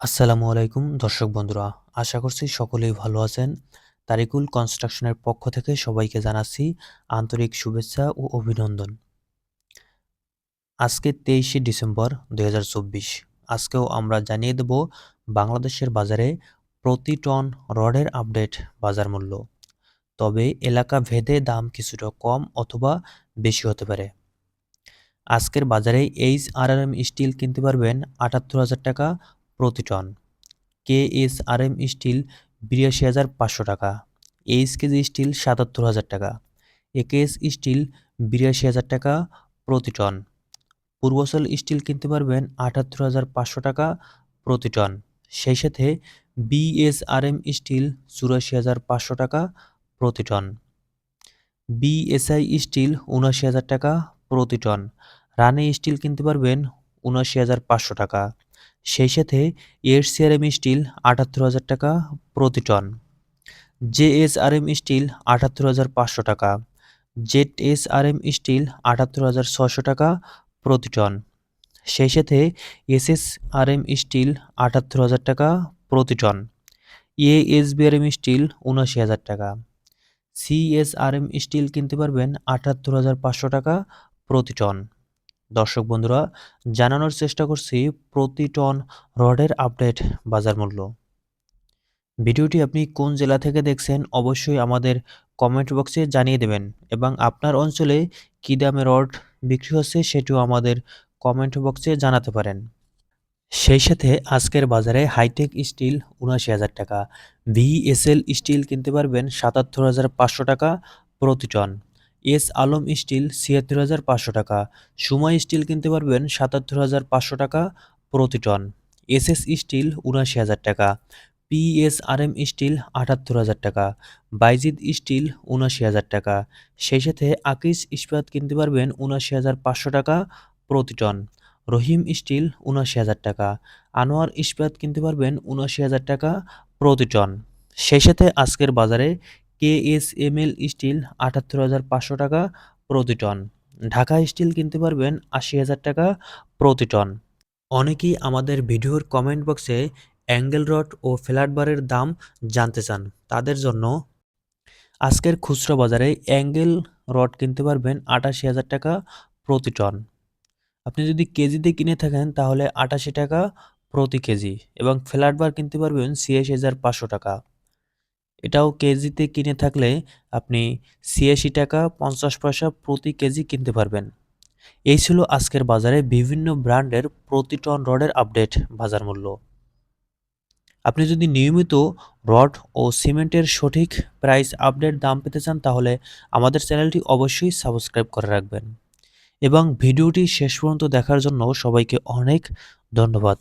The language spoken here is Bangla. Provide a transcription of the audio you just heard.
আসসালামু আলাইকুম, দর্শক বন্ধুরা। আশা করছি সকলেই ভালো আছেন। তারিকুল কনস্ট্রাকশনের পক্ষ থেকে সবাইকে জানাচ্ছি আন্তরিক শুভেচ্ছা ও অভিনন্দন। আজকে তেইশে ডিসেম্বর দুই আজকেও আমরা জানিয়ে দেব বাংলাদেশের বাজারে প্রতি টন রডের আপডেট বাজার মূল্য। তবে এলাকা ভেদে দাম কিছুটা কম অথবা বেশি হতে পারে। আজকের বাজারে H R R M steel কিনতে পারবেন আটাত্তর হাজার টাকা প্রতি ton. K S R M steel বিরাশি হাজার পাঁচশো টাকা। এইচ কেজি স্টিল সাতাত্তর হাজার টাকা। একেএস স্টিল বিরাশি হাজার টাকা প্রতি টন। পূর্বচল স্টিল কিনতে পারবেন আটাত্তর হাজার পাঁচশো টাকা প্রতি টন। সেই সাথে বিএসআরএম স্টিল চুরাশি হাজার পাঁচশো টাকা প্রতি টন। বিএসআই স্টিল উনআশি হাজার টাকা প্রতি টন। রানে স্টিল কিনতে পারবেন উনআশি হাজার পাঁচশো টাকা। সেই সাথে এম স্টিল আটাত্তর হাজার টাকা প্রতি টন। জেএসআরএম স্টিল আটাত্তর হাজার পাঁচশো টাকা। Z S R M steel আটাত্তর হাজার ছশো টাকা প্রতি টন। সেই সাথে S S R M steel আটাত্তর হাজার টাকা প্রতি ton. A S B R M steel উনআশি হাজার টাকা। সিএসআরএম স্টিল কিনতে পারবেন আটাত্তর হাজার পাঁচশো টাকা প্রতি টন। দর্শক বন্ধুরা, জানানোর চেষ্টা করছি প্রতি টন রডের আপডেট বাজার মূল্য। ভিডিওটি আপনি কোন জেলা থেকে দেখছেন অবশ্যই আমাদের কমেন্ট বক্সে জানিয়ে দেবেন এবং আপনার অঞ্চলে কী দামে রড বিক্রি হচ্ছে সেটিও আমাদের কমেন্ট বক্সে জানাতে পারেন। সেই সাথে আজকের বাজারে হাইটেক স্টিল উনআশি হাজার টাকা, ভিএসএল স্টিল কিনতে পারবেন সাতাত্তর হাজার পাঁচশো টাকা প্রতি টন। এস আলম স্টিল ছিয়াত্তর হাজার পাঁচশো টাকা। সুমা স্টিল কিনতে পারবেন সাতাত্তর হাজার পাঁচশো টাকা প্রতি টন। এস এস স্টিল উনআশি হাজার টাকা। পিএসআরএম স্টিল আটাত্তর হাজার টাকা। বাইজিদ স্টিল উনআশি হাজার টাকা। সেই সাথে আকিস ইস্পাত কিনতে পারবেন উনআশি হাজার পাঁচশো টাকা প্রতি টন। রহিম স্টিল উনআশি হাজার টাকা। আনোয়ার ইস্পাত কিনতে পারবেন উনআশি হাজার টাকা প্রতি টন। সেই সাথে আজকের বাজারে K S M L steel আটাত্তর হাজার পাঁচশো টাকা প্রতি টন। ঢাকা স্টিল কিনতে পারবেন আশি হাজার টাকা প্রতি টন। অনেকেই আমাদের ভিডিওর কমেন্ট বক্সে অ্যাঙ্গেল রড ও ফ্ল্যাট বারের দাম জানতে চান, তাদের জন্য আজকের খুচরো বাজারে অ্যাঙ্গেল রড কিনতে পারবেন আটাশি হাজার টাকা প্রতি টন। আপনি যদি কেজিতে কিনে থাকেন, তাহলে আটাশি টাকা প্রতি কেজি এবং ফ্ল্যাট বার কিনতে পারবেন ছিয়াশি হাজার পাঁচশো টাকা। এটাও কেজিতে কিনে থাকলে আপনি ছিয়াশি টাকা পঞ্চাশ পয়সা প্রতি কেজি কিনতে পারবেন। এই ছিল আজকের বাজারে বিভিন্ন ব্র্যান্ডের প্রতি টন রডের আপডেট বাজার মূল্য। আপনি যদি নিয়মিত রড ও সিমেন্টের সঠিক প্রাইস আপডেট দাম পেতে চান তাহলে আমাদের চ্যানেলটি অবশ্যই সাবস্ক্রাইব করে রাখবেন। এবং ভিডিওটি শেষ পর্যন্ত দেখার জন্য সবাইকে অনেক ধন্যবাদ।